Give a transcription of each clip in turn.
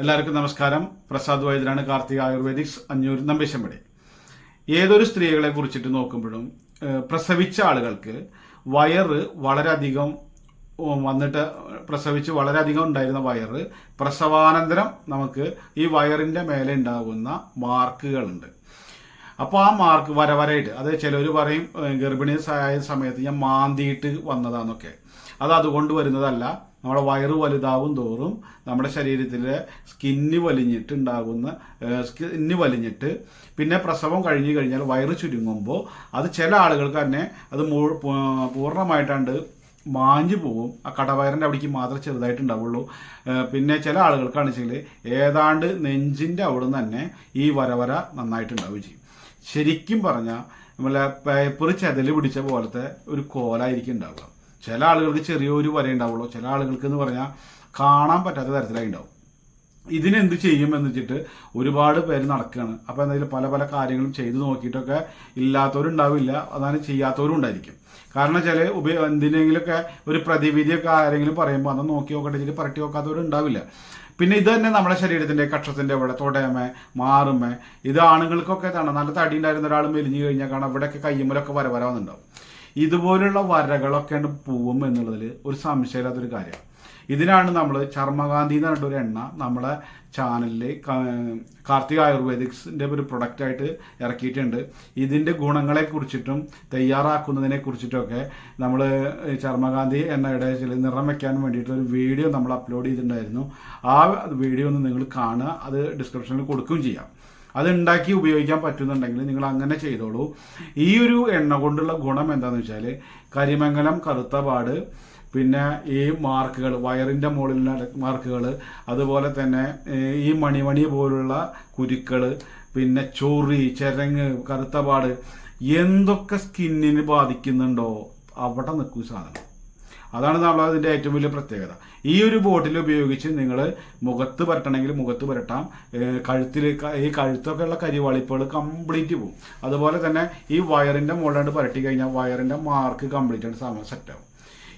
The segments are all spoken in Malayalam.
എല്ലാവർക്കും നമസ്കാരം. പ്രസാദ് വൈദ്യനാണ് കാർത്തിക ആയുർവേദിക്സ് അഞ്ഞൂർ നമ്പേശമ്പടി. ഏതൊരു സ്ത്രീകളെ കുറിച്ചിട്ട് നോക്കുമ്പോഴും പ്രസവിച്ച ആളുകൾക്ക് വയറ് വളരെയധികം വന്നിട്ട് പ്രസവിച്ച് വളരെയധികം ഉണ്ടായിരുന്ന വയറ് പ്രസവാനന്തരം നമുക്ക് ഈ വയറിന്റെ മേലെ ഉണ്ടാകുന്ന മാർക്കുകളുണ്ട്. അപ്പോൾ ആ മാർക്ക് വരവരായിട്ട് അത് ചിലർ പറയും ഗർഭിണി ആയ സമയത്ത് ഞാൻ മാന്തിയിട്ട് വന്നതാന്നൊക്കെ. അത് അതുകൊണ്ട് വരുന്നതല്ല. നമ്മുടെ വയറ് വലുതാവും തോറും നമ്മുടെ ശരീരത്തിലെ സ്കിന്ന് വലിഞ്ഞിട്ട് ഉണ്ടാകുന്ന ഏഹ്, സ്കിന്ന് വലിഞ്ഞിട്ട് പിന്നെ പ്രസവം കഴിഞ്ഞു കഴിഞ്ഞാൽ വയറ് ചുരുങ്ങുമ്പോൾ അത് ചില ആളുകൾക്ക് തന്നെ അത് മു പൂർണമായിട്ടാണ്ട് മാഞ്ഞു പോകും. ആ കടവയറിന്റെ അവിടേക്ക് മാത്രമേ ചെറുതായിട്ടുണ്ടാവുള്ളൂ. പിന്നെ ചില ആളുകൾക്കാണ് വെച്ചാൽ ഏതാണ്ട് നെഞ്ചിന്റെ അവിടെ നിന്ന് തന്നെ ഈ വരവര നന്നായിട്ടുണ്ടാവുകയും ചെയ്യും. ശരിക്കും പറഞ്ഞാൽ നമ്മളെ പേപ്പർ ചെതൽ പിടിച്ച പോലത്തെ ഒരു കോലായിരിക്കും ഉണ്ടാവുക. ചില ആളുകൾക്ക് ചെറിയൊരു വര ഉണ്ടാവുള്ളൂ. ചില ആളുകൾക്ക് എന്ന് പറഞ്ഞാൽ കാണാൻ പറ്റാത്ത തരത്തിലായി ഉണ്ടാവും. ഇതിനെന്ത് ചെയ്യും എന്ന് വെച്ചിട്ട് ഒരുപാട് പേര് നടക്കുകയാണ് അപ്പോൾ എന്തായാലും പല പല കാര്യങ്ങളും ചെയ്തു നോക്കിയിട്ടൊക്കെ ഇല്ലാത്തവരുണ്ടാവില്ല. അതാണ് ചെയ്യാത്തവരും ഉണ്ടായിരിക്കും. കാരണം ചില ഉപയോ എന്തിനെങ്കിലുമൊക്കെ ഒരു പ്രതിവിധിയൊക്കെ ആരെങ്കിലും പറയുമ്പോൾ അത് നോക്കി നോക്കട്ടെ പറട്ടി പരട്ടി നോക്കാത്തവരുണ്ടാവില്ല. പിന്നെ ഇത് തന്നെ നമ്മുടെ ശരീരത്തിന്റെ കക്ഷത്തിന്റെ ഇവിടെ തൊടയമേ മാറുമേ. ഇത് ആണുങ്ങൾക്കൊക്കെ തന്നെ നല്ല തടി ഉണ്ടായിരുന്ന ഒരാൾ മെലിഞ്ഞു കഴിഞ്ഞാൽ കാണാം. ഇവിടെയൊക്കെ കയ്യുമ്മലൊക്കെ വര വര വന്നിട്ടുണ്ടാവും ഇതുപോലുള്ള വരകളൊക്കെ പൂവും എന്നുള്ളതിൽ ഒരു സംശയമില്ലാത്തൊരു കാര്യമാണ് ഇതിനാണ് നമ്മൾ ചർമ്മകാന്തി എന്ന് പറഞ്ഞിട്ട് ഒരു എണ്ണ നമ്മുടെ ചാനലിൽ കാർത്തിക ആയുർവേദിക്സിന്റെ ഒരു പ്രൊഡക്റ്റ് ആയിട്ട് ഇറക്കിയിട്ടുണ്ട്. ഇതിന്റെ ഗുണങ്ങളെ കുറിച്ചിട്ടും തയ്യാറാക്കുന്നതിനെ കുറിച്ചിട്ടൊക്കെ നമ്മൾ ചർമ്മകാന്തി എണ്ണയുടെ ചില നിറം വെക്കാൻ വേണ്ടിയിട്ട് ഒരു വീഡിയോ നമ്മൾ അപ്ലോഡ് ചെയ്തിട്ടുണ്ടായിരുന്നു. ആ വീഡിയോ ഒന്ന് നിങ്ങൾ കാണുക അത് ഡിസ്ക്രിപ്ഷനിൽ കൊടുക്കുകയും ചെയ്യാം. അത് ഉണ്ടാക്കി ഉപയോഗിക്കാൻ പറ്റുന്നുണ്ടെങ്കിൽ നിങ്ങൾ അങ്ങനെ ചെയ്തോളൂ. ഈ ഒരു എണ്ണ കൊണ്ടുള്ള ഗുണം എന്താണെന്ന് വെച്ചാൽ കരിമംഗലം കറുത്ത പാട് പിന്നെ ഈ മാർക്കുകൾ വയറിന്റെ മുകളിലുള്ള മാർക്കുകൾ അതുപോലെ തന്നെ ഈ മണിമണി പോലുള്ള കുരുക്കൾ പിന്നെ ചൊറി ചെരങ്ങ് കറുത്ത പാട് എന്തൊക്കെ സ്കിന്നിന് ബാധിക്കുന്നുണ്ടോ? അവിടെ നിൽക്കും സാധനം. അതാണ് നമ്മൾ അതിന്റെ ഏറ്റവും വലിയ പ്രത്യേകത. ഈ ഒരു ബോട്ടിൽ ഉപയോഗിച്ച് നിങ്ങൾ മുഖത്ത് പരട്ടണമെങ്കിൽ മുഖത്ത് പരട്ടാം. കഴുത്തിൽ ഈ കഴുത്തൊക്കെ ഉള്ള കരിവാളിപ്പുകൾ കംപ്ലീറ്റ് പോകും അതുപോലെ തന്നെ ഈ വയറിന്റെ മുകളിലാണ്ട് പരട്ടി കഴിഞ്ഞാൽ വയറിന്റെ മാർക്ക് കംപ്ലീറ്റ് ആയിട്ട് സെറ്റ് ആവും.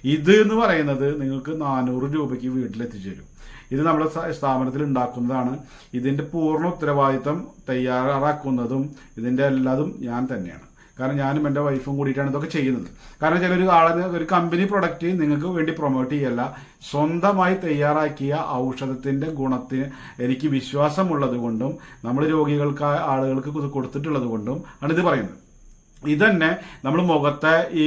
ഇത് എന്ന് പറയുന്നത് നിങ്ങൾക്ക് നാനൂറ് രൂപയ്ക്ക് വീട്ടിലെത്തിച്ചു തരും. ഇത് നമ്മുടെ സ്ഥാപനത്തിൽ ഉണ്ടാക്കുന്നതാണ്. ഇതിന്റെ പൂർണ ഉത്തരവാദിത്തം തയ്യാറാക്കുന്നതും ഇതിന്റെ എല്ലാതും ഞാൻ തന്നെയാണ്. കാരണം ഞാനും എന്റെ വൈഫും കൂടിയിട്ടാണ് ഇതൊക്കെ ചെയ്യുന്നത്. കാരണം ചില ഒരു ആളെ ഒരു കമ്പനി പ്രൊഡക്റ്റ് നിങ്ങൾക്ക് വേണ്ടി പ്രൊമോട്ട് ചെയ്യല്ല. സ്വന്തമായി തയ്യാറാക്കിയ ഔഷധത്തിന്റെ ഗുണത്തിന് എനിക്ക് വിശ്വാസമുള്ളത് കൊണ്ടും നമ്മൾ രോഗികൾക്ക് ആളുകൾക്ക് ഇത് കൊടുത്തിട്ടുള്ളത് കൊണ്ടും ആണ് ഇത് പറയുന്നത്. ഇതന്നെ നമ്മൾ മുഖത്തെ ഈ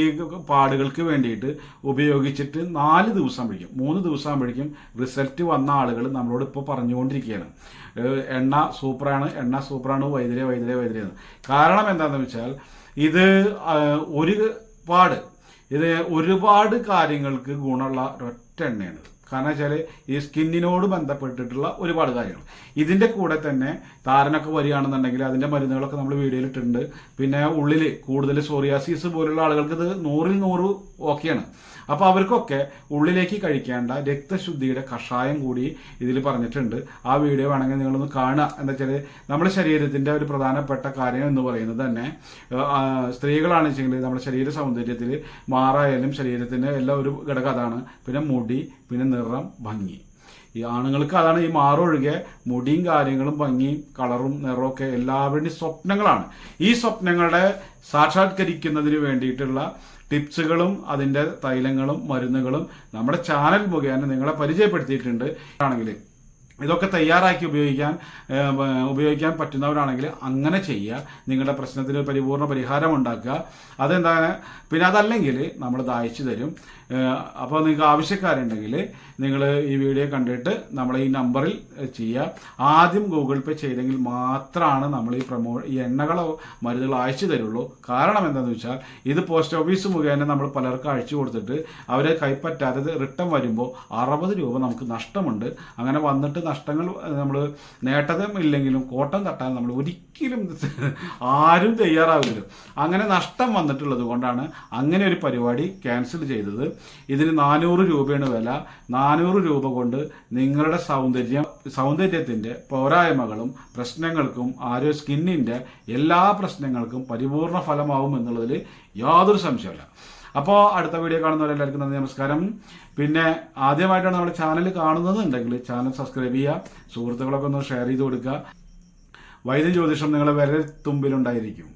പാടുകൾക്ക് വേണ്ടിയിട്ട് ഉപയോഗിച്ചിട്ട് നാല് ദിവസം പിടിക്കും. മൂന്ന് ദിവസം ആകുമ്പോഴേക്കും റിസൾട്ട് വന്ന ആളുകൾ നമ്മളോട് ഇപ്പോൾ പറഞ്ഞുകൊണ്ടിരിക്കുകയാണ്. എണ്ണ സൂപ്പറാണ് എണ്ണ സൂപ്പറാണ് വൈദ്യരെ വൈദ്യരെ വൈദ്യരെ കാരണം എന്താണെന്ന് വെച്ചാൽ ഇത് ഒരുപാട് ഇത് ഒരുപാട് കാര്യങ്ങൾക്ക് ഗുണമുള്ള എണ്ണയാണ് കാരണം വെച്ചാൽ ഈ സ്കിന്നിനോട് ബന്ധപ്പെട്ടിട്ടുള്ള ഒരുപാട് കാര്യങ്ങൾ. ഇതിന്റെ കൂടെ തന്നെ താരനൊക്കെ വരികയാണെന്നുണ്ടെങ്കിൽ അതിന്റെ മരുന്നുകളൊക്കെ നമ്മൾ വീഡിയോയിൽ ഇട്ടിട്ടുണ്ട് പിന്നെ ഉള്ളിൽ കൂടുതൽ സോറിയാസിസ് പോലുള്ള ആളുകൾക്ക് ഇത് നൂറിൽ നൂറ് ഓക്കെയാണ്. അപ്പോൾ അവർക്കൊക്കെ ഉള്ളിലേക്ക് കഴിക്കേണ്ട രക്തശുദ്ധിയുടെ കഷായം കൂടി ഇതിൽ പറഞ്ഞിട്ടുണ്ട്. ആ വീഡിയോ വേണമെങ്കിൽ നിങ്ങളൊന്ന് കാണുക. എന്താ വെച്ചാൽ നമ്മുടെ ശരീരത്തിന്റെ ഒരു പ്രധാനപ്പെട്ട കാര്യം എന്ന് പറയുന്നത് തന്നെ സ്ത്രീകളാണെന്ന് വെച്ചെങ്കിൽ നമ്മുടെ ശരീര സൗന്ദര്യത്തിൽ മാറായാലും ശരീരത്തിന്റെ എല്ലാ ഒരു ഘടകം അതാണ്. പിന്നെ മുടി പിന്നെ നിറം ഭംഗി. ഈ ആണുങ്ങൾക്ക് അതാണ് ഈ മാറൊഴികെ മുടിയും കാര്യങ്ങളും ഭംഗിയും കളറും നിറവും ഒക്കെ എല്ലാവരുടെയും സ്വപ്നങ്ങളാണ്. ഈ സ്വപ്നങ്ങളെ സാക്ഷാത്കരിക്കുന്നതിന് വേണ്ടിയിട്ടുള്ള ടിപ്സുകളും അതിന്റെ തൈലങ്ങളും മരുന്നുകളും നമ്മുടെ ചാനൽ മുഖേന നിങ്ങളെ പരിചയപ്പെടുത്തിയിട്ടുണ്ട്. ആണെങ്കിൽ ഇതൊക്കെ തയ്യാറാക്കി ഉപയോഗിക്കാൻ ഉപയോഗിക്കാൻ പറ്റുന്നവരാണെങ്കിൽ അങ്ങനെ ചെയ്യുക. നിങ്ങളുടെ പ്രശ്നത്തിന് പരിപൂർണ പരിപൂർണ പരിഹാരം ഉണ്ടാക്കുക. അതെന്താണ്? പിന്നെ അതല്ലെങ്കിൽ നമ്മൾ അയച്ചു തരും. അപ്പോൾ നിങ്ങൾക്ക് ആവശ്യക്കാരുണ്ടെങ്കിൽ നിങ്ങൾ ഈ വീഡിയോ കണ്ടിട്ട് നമ്മൾ ഈ നമ്പറിൽ ചെയ്യുക. ആദ്യം ഗൂഗിൾ പേ ചെയ്തെങ്കിൽ മാത്രമാണ് നമ്മൾ ഈ പ്രമോ ഈ എണ്ണകളോ മരുന്നുകളോ അയച്ചു തരുള്ളൂ. കാരണം എന്താണെന്ന് വെച്ചാൽ ഇത് പോസ്റ്റ് ഓഫീസ് മുഖേന നമ്മൾ പലർക്കും അയച്ചു കൊടുത്തിട്ട് അവരെ കൈപ്പറ്റാതെ റിട്ടേൺ വരുമ്പോൾ അറുപത് രൂപ നമുക്ക് നഷ്ടമുണ്ട്. അങ്ങനെ വന്നിട്ട് നഷ്ടങ്ങൾ നമ്മൾ നേട്ടതും ഇല്ലെങ്കിലും കോട്ടം തട്ടാൻ നമ്മൾ ഒരിക്കലും ആരും തയ്യാറാവില്ല. അങ്ങനെ നഷ്ടം വന്നിട്ടുള്ളത് കൊണ്ടാണ് അങ്ങനെ ഒരു പരിപാടി ക്യാൻസൽ ചെയ്തത്. ഇതിന് നാനൂറ് രൂപയാണ് വില. നാനൂറ് രൂപ കൊണ്ട് നിങ്ങളുടെ സൗന്ദര്യം സൗന്ദര്യത്തിന്റെ പോരായ്മകളും പ്രശ്നങ്ങൾക്കും ആരോഗ്യ സ്കിന്നിന്റെ എല്ലാ പ്രശ്നങ്ങൾക്കും പരിപൂർണ ഫലമാവും എന്നുള്ളതിൽ യാതൊരു സംശയമില്ല അപ്പോൾ അടുത്ത വീഡിയോ കാണുന്നവരെല്ലാവർക്കും നന്ദി നമസ്കാരം. പിന്നെ ആദ്യമായിട്ടാണ് നമ്മുടെ ചാനൽ കാണുന്നത് ഉണ്ടെങ്കിൽ ചാനൽ സബ്സ്ക്രൈബ് ചെയ്യുക സുഹൃത്തുക്കളൊക്കെ ഒന്ന് ഷെയർ ചെയ്ത് കൊടുക്കുക. വൈദ്യ ജ്യോതിഷം നിങ്ങളെ വരെ തുമ്പിലുണ്ടായിരിക്കും.